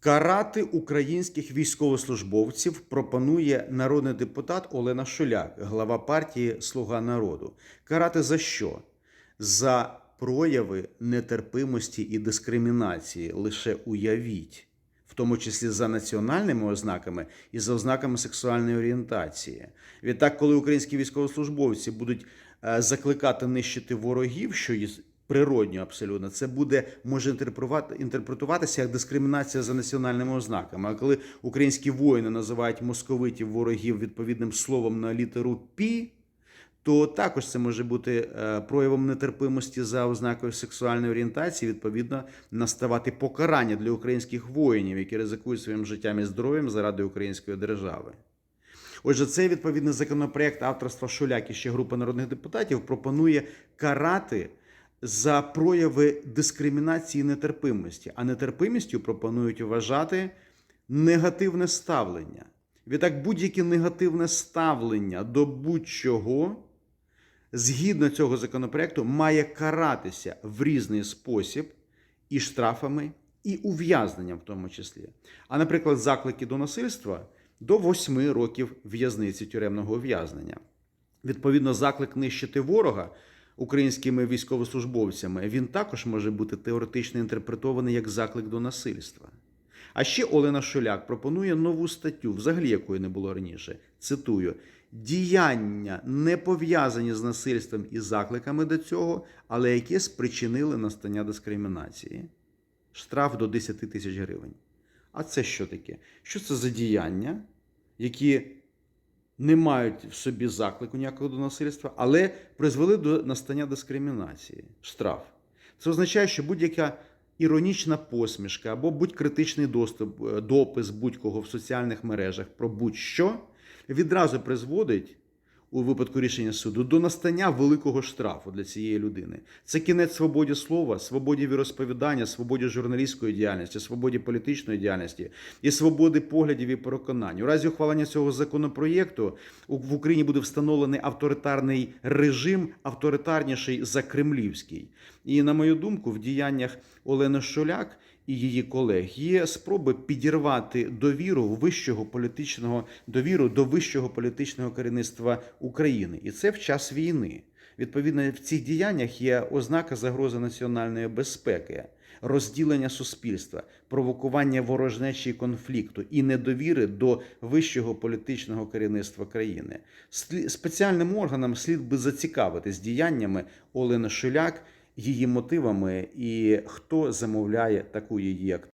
Карати українських військовослужбовців пропонує народний депутат Олена Шуляк, глава партії Слуга народу. Карати за що? За прояви нетерпимості і дискримінації. Лише уявіть, в тому числі за національними ознаками і за ознаками сексуальної орієнтації. Відтак, коли українські військовослужбовці будуть е, закликати нищити ворогів, що природньо абсолютно, це буде може інтерпретуватися як дискримінація за національними ознаками. А коли українські воїни називають московитів ворогів відповідним словом на літеру пі, то також це може бути е, проявом нетерпимості за ознакою сексуальної орієнтації. Відповідно, наставати покарання для українських воїнів, які ризикують своїм життям і здоров'ям заради української держави. Отже, цей відповідний законопроект авторства Шуляк і ще групи народних депутатів пропонує карати за прояви дискримінації і нетерпимості, а нетерпимістю пропонують вважати негативне ставлення. Відтак, будь-яке негативне ставлення до будь-чого, згідно цього законопроекту, має каратися в різний спосіб і штрафами, і ув'язненням в тому числі. А, наприклад, заклики до насильства до 8 років в'язниці тюремного ув'язнення. Відповідно, заклик нищити ворога українськими військовослужбовцями він також може бути теоретично інтерпретований як заклик до насильства. А ще Олена Шуляк пропонує нову статтю, взагалі якої не було раніше. Цитую: діяння не пов'язані з насильством і закликами до цього, але які спричинили настання дискримінації. Штраф до 10 тисяч гривень. А це що таке? Що це за діяння, які не мають в собі заклику ніякого до насильства, але призвели до настання дискримінації, штраф. Це означає, що будь-яка іронічна посмішка або будь-критичний доступ, е, допис будь-кого в соціальних мережах про будь-що відразу призводить у випадку рішення суду до настання великого штрафу для цієї людини. Це кінець свободі слова, свободі віросповідання, свободі журналістської діяльності, свободі політичної діяльності і свободи поглядів і переконань. У разі ухвалення цього законопроєкту в Україні буде встановлений авторитарний режим, авторитарніший за кремлівський. І на мою думку, в діяннях Олени Шуляк і її колег є спроби підірвати довіру вищого політичного довіру до вищого політичного керівництва України, і це в час війни. Відповідно, в цих діяннях є ознака загрози національної безпеки, розділення суспільства, провокування ворожнечі конфлікту і недовіри до вищого політичного керівництва країни. Спеціальним органам слід би зацікавитись діяннями Олени Шуляк, її мотивами і хто замовляє таку її активність.